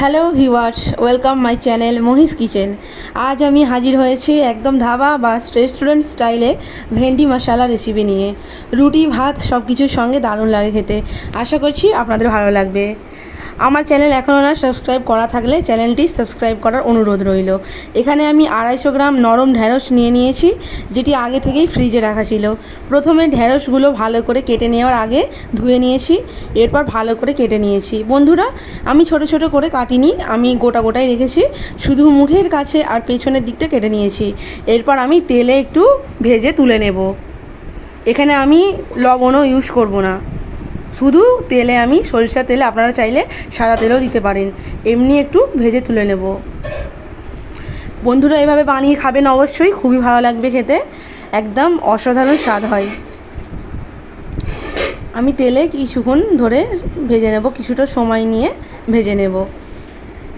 Hello viewers welcome my channel Mohish kitchen আজ আমি হাজির হয়েছি একদম ধাবা বা রেস্টুরেন্ট স্টাইলে ভেন্ডি মশালা রেসিপি নিয়ে। রুটি, ভাত সব কিছুর সঙ্গে দারুণ লাগে খেতে। আশা করছি আপনাদের ভালো লাগবে। আমার চ্যানেল এখনও না সাবস্ক্রাইব করা থাকলে চ্যানেলটি সাবস্ক্রাইব করার অনুরোধ রইল। এখানে আমি আড়াইশো গ্রাম নরম ঢ্যাঁড়স নিয়ে নিয়েছি, যেটি আগে থেকেই ফ্রিজে রাখা ছিল। প্রথমে ঢ্যাঁড়সগুলো ভালো করে কেটে নেওয়ার আগে ধুয়ে নিয়েছি, এরপর ভালো করে কেটে নিয়েছি। বন্ধুরা, আমি ছোট ছোট করে কাটিনি, আমি গোটা গোটাই রেখেছি, শুধু মুখের কাছে আর পেছনের দিকটা কেটে নিয়েছি। এরপর আমি তেলে একটু ভেজে তুলে নেব। এখানে আমি লবণও ইউজ করব না। শুধু তেলে আমি সরিষার তেলে আপনারা চাইলে সাদা তেলও দিতে পারেন। এমনি একটু ভেজে তুলে নেব। বন্ধুরা, এভাবে বানিয়ে খাবেন অবশ্যই, খুবই ভালো লাগবে খেতে। একদম অসাধারণ স্বাদ হয়। আমি তেলে কিছুক্ষণ ধরে ভেজে নেব, কিছুটা সময় নিয়ে ভেজে নেব।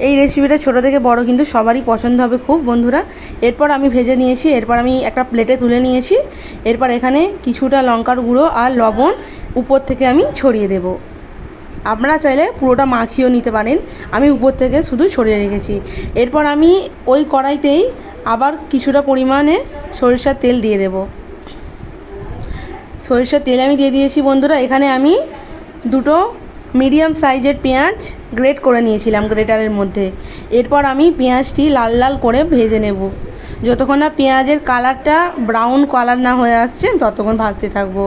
এই রেসিপিটা ছোটো থেকে বড় কিন্তু সবারই পছন্দ হবে খুব, বন্ধুরা। এরপর আমি ভেজে নিয়েছি, এরপর আমি একটা প্লেটে তুলে নিয়েছি। এরপর এখানে কিছুটা লঙ্কার গুঁড়ো আর লবণ উপর থেকে আমি ছড়িয়ে দেব। আপনারা চাইলে পুরোটা মাখিয়েও নিতে পারেন, আমি উপর থেকে শুধু ছড়িয়ে রেখেছি। এরপর আমি ওই কড়াইতেই আবার কিছুটা পরিমাণে সরিষার তেল দিয়ে দেব। সরিষার তেল আমি দিয়ে দিয়েছি, বন্ধুরা। এখানে আমি দুটো মিডিয়াম সাইজের পেঁয়াজ গ্রেট করে নিয়েছিলাম গ্রেটারের মধ্যে। এরপর আমি পেঁয়াজটি লাল লাল করে ভেজে নেব। যতক্ষণ না পেঁয়াজের কালারটা ব্রাউন কালার না হয়ে আসছে, ততক্ষণ ভাজতে থাকব।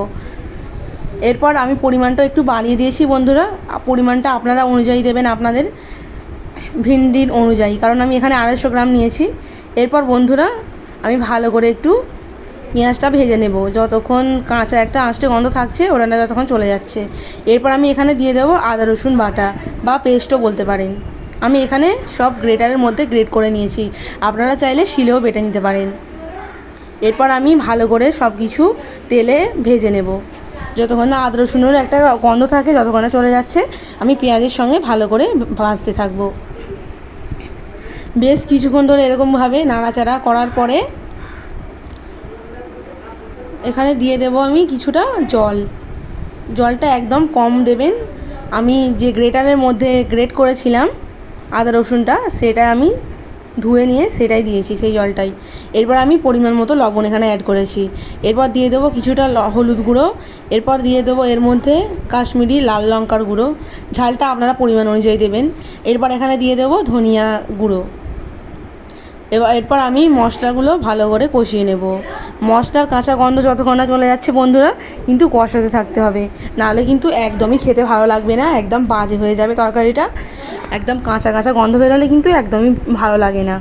এরপর আমি পরিমাণটা একটু বাড়িয়ে দিয়েছি বন্ধুরা। পরিমাণটা আপনারা অনুযায়ী দেবেন আপনাদের ভিন্ডির অনুযায়ী, কারণ আমি এখানে আড়াইশো গ্রাম নিয়েছি। এরপর বন্ধুরা, আমি ভালো করে একটু পেঁয়াজটা ভেজে নেব। যতক্ষণ কাঁচা একটা আঁচটে গন্ধ থাকছে ওরাটা যতক্ষণ চলে যাচ্ছে। এরপর আমি এখানে দিয়ে দেবো আদা, রসুন বাটা বা পেস্টও বলতে পারেন। আমি এখানে সব গ্রেটারের মধ্যে গ্রেট করে নিয়েছি। আপনারা চাইলে শিলেও বেটে নিতে পারেন। এরপর আমি ভালো করে সব কিছু তেলে ভেজে নেব। যতক্ষণ না আদা, রসুনের একটা গন্ধ থাকে, যতক্ষণ চলে যাচ্ছে, আমি পেঁয়াজের সঙ্গে ভালো করে ভাজতে থাকব। বেশ কিছুক্ষণ ধরে এরকমভাবে নাড়াচাড়া করার পরে এখানে দিয়ে দেব আমি কিছুটা জল। জলটা একদম কম দেবেন। আমি যে গ্রেটারের মধ্যে গ্রেট করেছিলাম আদা রসুনটা সেটা আমি ধুয়ে নিয়ে সেটাই দিয়েছি সেই জলটাই। এরপর আমি পরিমাণ মতো লবণ এখানে অ্যাড করেছি। এরপর দিয়ে দেবো কিছুটা হলুদ গুঁড়ো। এরপর দিয়ে দেবো এর মধ্যে কাশ্মীরি লাল লঙ্কার গুঁড়ো। ঝালটা আপনারা পরিমাণ অনুযায়ী দেবেন। এরপর এখানে দিয়ে দেবো ধনিয়া গুঁড়ো। এবার এরপর আমি মশলাগুলো ভালো করে কষিয়ে নেব। মশলার কাঁচা গন্ধ যতক্ষণ না চলে যাচ্ছে বন্ধুরা, কিন্তু কষাতে থাকতে হবে। নাহলে কিন্তু একদমই খেতে ভালো লাগবে না, একদম বাজে হয়ে যাবে তরকারিটা। একদম কাঁচা কাঁচা গন্ধ বেরোলে কিন্তু একদমই ভালো লাগে না।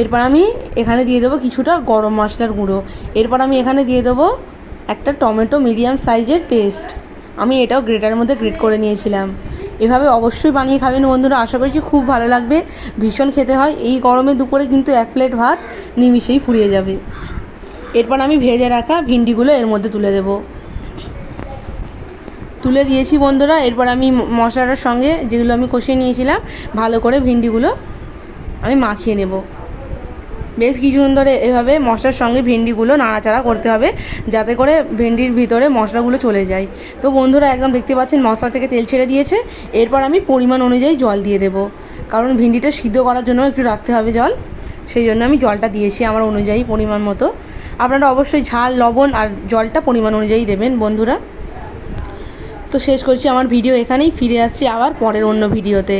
এরপর আমি এখানে দিয়ে দেবো কিছুটা গরম মশলার গুঁড়ো। এরপর আমি এখানে দিয়ে দেবো একটা টমেটো মিডিয়াম সাইজের পেস্ট। আমি এটাও গ্রেটারের মধ্যে গ্রেট করে নিয়েছিলাম। এভাবে অবশ্যই বানিয়ে খাবেন বন্ধুরা। আশা করছি খুব ভালো লাগবে। ভীষণ খেতে হয়। এই গরমে দুপুরে কিন্তু এক প্লেট ভাত নিমিশেই ফুরিয়ে যাবে। এরপর আমি ভেজে রাখা ভিন্ডিগুলো এর মধ্যে তুলে দেব। তুলে দিয়েছি বন্ধুরা। এরপর আমি মশলাটার সঙ্গে যেগুলো আমি কষিয়ে নিয়েছিলাম, ভালো করে ভিন্ডিগুলো আমি মাখিয়ে নেব। বেশ কিছুক্ষণ ধরে এভাবে মশলার সঙ্গে ভেন্ডিগুলো নাড়াচাড়া করতে হবে, যাতে করে ভেন্ডির ভিতরে মশলাগুলো চলে যায়। তো বন্ধুরা, একদম দেখতে পাচ্ছেন মশলা থেকে তেল ছেড়ে দিয়েছে। এরপর আমি পরিমাণ অনুযায়ী জল দিয়ে দেবো। কারণ ভেন্ডিটা সিদ্ধ করার জন্য একটু রাখতে হবে জল। সেই জন্য আমি জলটা দিয়েছি আমার অনুযায়ী পরিমাণ মতো। আপনারা অবশ্যই ঝাল, লবণ আর জলটা পরিমাণ অনুযায়ী দেবেন বন্ধুরা। তো শেষ করছি আমার ভিডিও এখানেই, ফিরে আসছি আবার পরের অন্য ভিডিওতে।